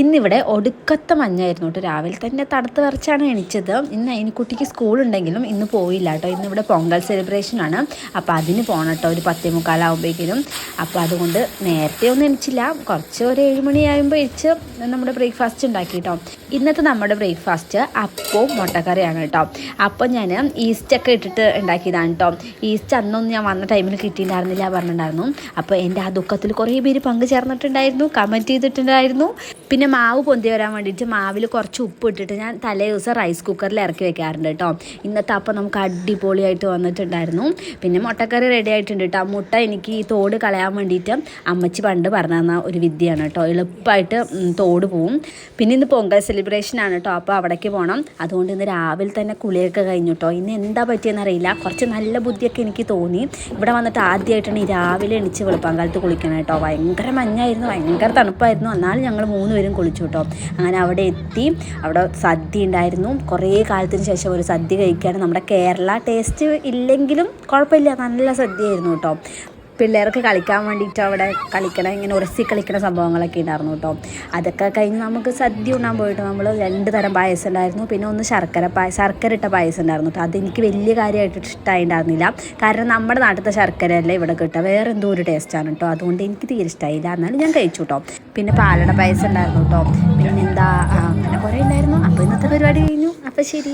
ഇന്നിവിടെ ഒടുക്കത്തെ മഞ്ഞായിരുന്നു കേട്ടോ. രാവിലെ തന്നെ തണുത്ത് വരച്ചാണ് എണിച്ചത്. ഇന്ന് അതിനിക്കുട്ടിക്ക് സ്കൂളുണ്ടെങ്കിലും ഇന്ന് പോയില്ല കേട്ടോ. ഇന്ന് ഇവിടെ പൊങ്കൽ സെലിബ്രേഷനാണ് അപ്പോൾ അതിന് പോകണം കേട്ടോ. ഒരു പത്തേ മുക്കാലാവുമ്പോഴേക്കിനും അപ്പോൾ അതുകൊണ്ട് നേരത്തെ ഒന്നും എണിച്ചില്ല. കുറച്ച് ഒരു ഏഴ് മണിയാകുമ്പോൾ എണിച്ച് നമ്മുടെ ബ്രേക്ക്ഫാസ്റ്റ് ഉണ്ടാക്കി കേട്ടോ. ഇന്നത്തെ നമ്മുടെ ബ്രേക്ക്ഫാസ്റ്റ് അപ്പവും മുട്ടക്കറിയാണ് കേട്ടോ. അപ്പം ഞാൻ ഈസ്റ്റൊക്കെ ഇട്ടിട്ട് ഉണ്ടാക്കിയതാണ് കേട്ടോ. ഈസ്റ്റ് അന്നൊന്നും ഞാൻ വന്ന ടൈമിൽ കിട്ടിയിട്ടുണ്ടായിരുന്നില്ല പറഞ്ഞിട്ടുണ്ടായിരുന്നു. അപ്പോൾ എന്റെ ആ ദുഃഖത്തിൽ കുറേ പേര് പങ്കു ചേർന്നിട്ടുണ്ടായിരുന്നു കമന്റ് ചെയ്തിട്ടുണ്ടായിരുന്നു. പിന്നെ മാവ് പൊന്തി വരാൻ വേണ്ടിയിട്ട് മാവിൽ കുറച്ച് ഉപ്പ് ഇട്ടിട്ട് ഞാൻ തലേ ദിവസം റൈസ് കുക്കറിൽ ഇറക്കി വെക്കാറുണ്ട് കേട്ടോ ഇന്നത്തെ അപ്പം നമുക്ക് അടിപൊളിയായിട്ട് വന്നിട്ടുണ്ടായിരുന്നു. പിന്നെ മുട്ടക്കറി റെഡി ആയിട്ടുണ്ട് കേട്ടോ മുട്ട എനിക്ക് ഈ തോട് കളയാൻ വേണ്ടിയിട്ട് അമ്മച്ചി പണ്ട് പറഞ്ഞു തന്ന ഒരു വിദ്യയാണ് കേട്ടോ എളുപ്പമായിട്ട് തോട് പോവും. പിന്നെ ഇന്ന് പൊങ്കൽ സെലിബ്രേഷൻ ആണ് കേട്ടോ അപ്പോൾ അവിടേക്ക് പോകണം അതുകൊണ്ട് ഇന്ന് രാവിലെ തന്നെ കുളിയൊക്കെ കഴിഞ്ഞു കേട്ടോ ഇന്ന് എന്താ പറ്റിയെന്നറിയില്ല കുറച്ച് നല്ല ബുദ്ധിയൊക്കെ എനിക്ക് തോന്നി. ഇവിടെ വന്നിട്ട് ആദ്യമായിട്ടാണ് ഈ രാവിലെ എണിച്ച് വെളുപ്പാങ്കാലത്ത് കുളിക്കണം കേട്ടോ ഭയങ്കര മഞ്ഞായിരുന്നു ഭയങ്കര തണുപ്പായിരുന്നു. എന്നാലും ഞങ്ങൾ മൂന്ന് പേരും കുളിച്ചു കേട്ടോ. അങ്ങനെ അവിടെ എത്തി. അവിടെ സദ്യ ഉണ്ടായിരുന്നു. കുറേ കാലത്തിന് ശേഷം ഒരു സദ്യ കഴിക്കുകയാണ്. നമ്മുടെ കേരള ടേസ്റ്റ് ഇല്ലെങ്കിലും കുഴപ്പമില്ല. നല്ല സദ്യയായിരുന്നു കേട്ടോ. പിള്ളേർക്ക് കളിക്കാൻ വേണ്ടിയിട്ട് അവിടെ കളിക്കണ ഇങ്ങനെ ഉരസി കളിക്കണ സംഭവങ്ങളൊക്കെ ഉണ്ടായിരുന്നു കേട്ടോ അതൊക്കെ കഴിഞ്ഞ് നമുക്ക് സദ്യ ഉണ്ണാൻ പോയിട്ട് നമ്മൾ രണ്ട് തരം പായസം ഉണ്ടായിരുന്നു. പിന്നെ ഒന്ന് ശർക്കര പായ ശർക്കര ഇട്ട പായസം ഉണ്ടായിരുന്നു കേട്ടോ അതെനിക്ക് വലിയ കാര്യമായിട്ട് ഇഷ്ടമായിട്ടുണ്ടായിരുന്നില്ല കാരണം നമ്മുടെ നാട്ടിലത്തെ ശർക്കര അല്ല ഇവിടെ കിട്ടുക. വേറെ എന്തോ ഒരു ടേസ്റ്റാണ് കേട്ടോ അതുകൊണ്ട് എനിക്ക് തീരെ ഇഷ്ടമായില്ല എന്നാലും ഞാൻ കഴിച്ചു കേട്ടോ പിന്നെ പാലട പായസം ഉണ്ടായിരുന്നു കേട്ടോ പിന്നെ എന്താ അങ്ങനെ കുറേ ഉണ്ടായിരുന്നു അപ്പോൾ ഇന്നത്തെ പരിപാടി കഴിഞ്ഞു. അപ്പോൾ ശരി